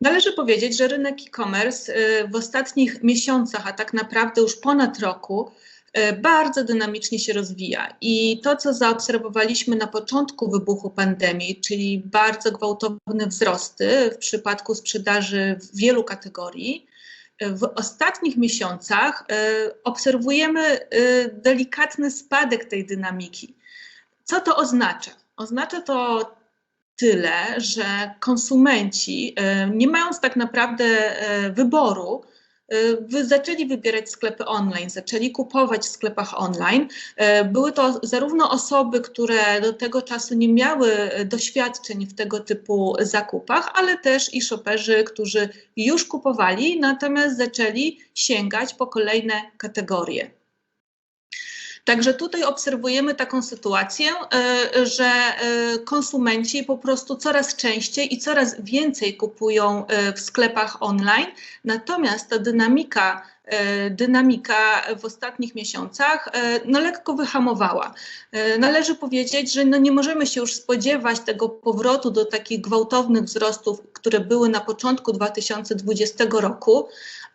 Należy powiedzieć, że rynek e-commerce w ostatnich miesiącach, a tak naprawdę już ponad roku, E, bardzo dynamicznie się rozwija. I to, co zaobserwowaliśmy na początku wybuchu pandemii, czyli bardzo gwałtowne wzrosty w przypadku sprzedaży w wielu kategorii, w ostatnich miesiącach e, obserwujemy delikatny spadek tej dynamiki. Co to oznacza? Oznacza to tyle, że konsumenci, nie mając tak naprawdę wyboru, Y, zaczęli wybierać sklepy online, zaczęli kupować w sklepach online. Były to zarówno osoby, które do tego czasu nie miały doświadczeń w tego typu zakupach, ale też i shoperzy, którzy już kupowali, natomiast zaczęli sięgać po kolejne kategorie. Także tutaj obserwujemy taką sytuację, e, że e, konsumenci po prostu coraz częściej i coraz więcej kupują e, w sklepach online, natomiast ta dynamika dynamika w ostatnich miesiącach no, lekko wyhamowała. Należy powiedzieć, że no, nie możemy się już spodziewać tego powrotu do takich gwałtownych wzrostów, które były na początku 2020 roku.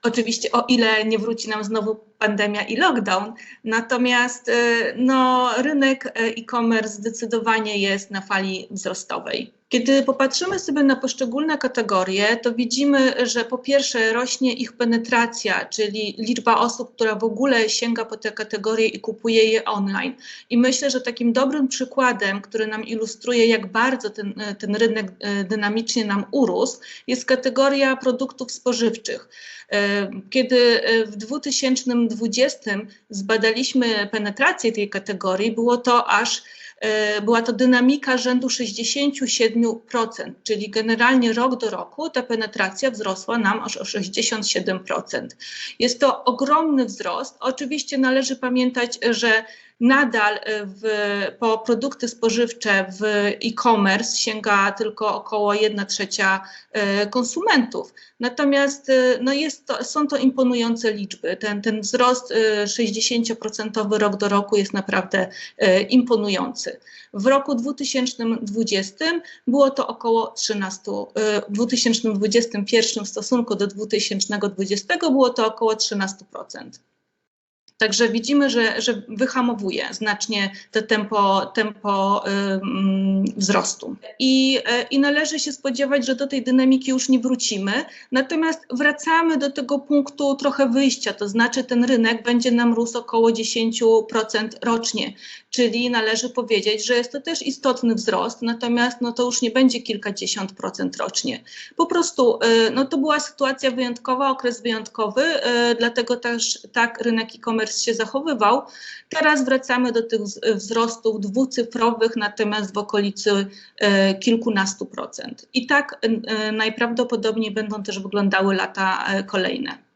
Oczywiście o ile nie wróci nam znowu pandemia i lockdown, natomiast no, rynek e-commerce zdecydowanie jest na fali wzrostowej. Kiedy popatrzymy sobie na poszczególne kategorie, to widzimy, że po pierwsze rośnie ich penetracja, czyli liczba osób, która w ogóle sięga po te kategorie i kupuje je online. I myślę, że takim dobrym przykładem, który nam ilustruje, jak bardzo ten, ten rynek e, dynamicznie nam urósł, jest kategoria produktów spożywczych. E, kiedy e, w 2020 zbadaliśmy penetrację tej kategorii, było to aż była to dynamika rzędu 67%, czyli generalnie rok do roku ta penetracja wzrosła nam aż o 67%. Jest to ogromny wzrost. Oczywiście należy pamiętać, że nadal e, w, po produkty spożywcze w e-commerce sięga tylko około 1 trzecia e, konsumentów. Natomiast e, no jest to, są to imponujące liczby. Ten, ten wzrost 60% rok do roku jest naprawdę imponujący. W roku 2020 było to około 13, w 2021 w stosunku do 2020 było to około 13%. Także widzimy, że, że wyhamowuje znacznie to tempo, tempo wzrostu. I, e, I należy się spodziewać, że do tej dynamiki już nie wrócimy, natomiast wracamy do tego punktu trochę wyjścia, to znaczy ten rynek będzie nam rósł około 10% rocznie, czyli należy powiedzieć, że jest to też istotny wzrost, natomiast no to już nie będzie kilkadziesiąt procent rocznie. Po prostu e, no to była sytuacja wyjątkowa, okres wyjątkowy, e, dlatego też tak rynek e-commerce się zachowywał. Teraz wracamy do tych wzrostów dwucyfrowych, natomiast w okolicy e, kilkunastu procent. I tak e, najprawdopodobniej będą też wyglądały lata e, kolejne.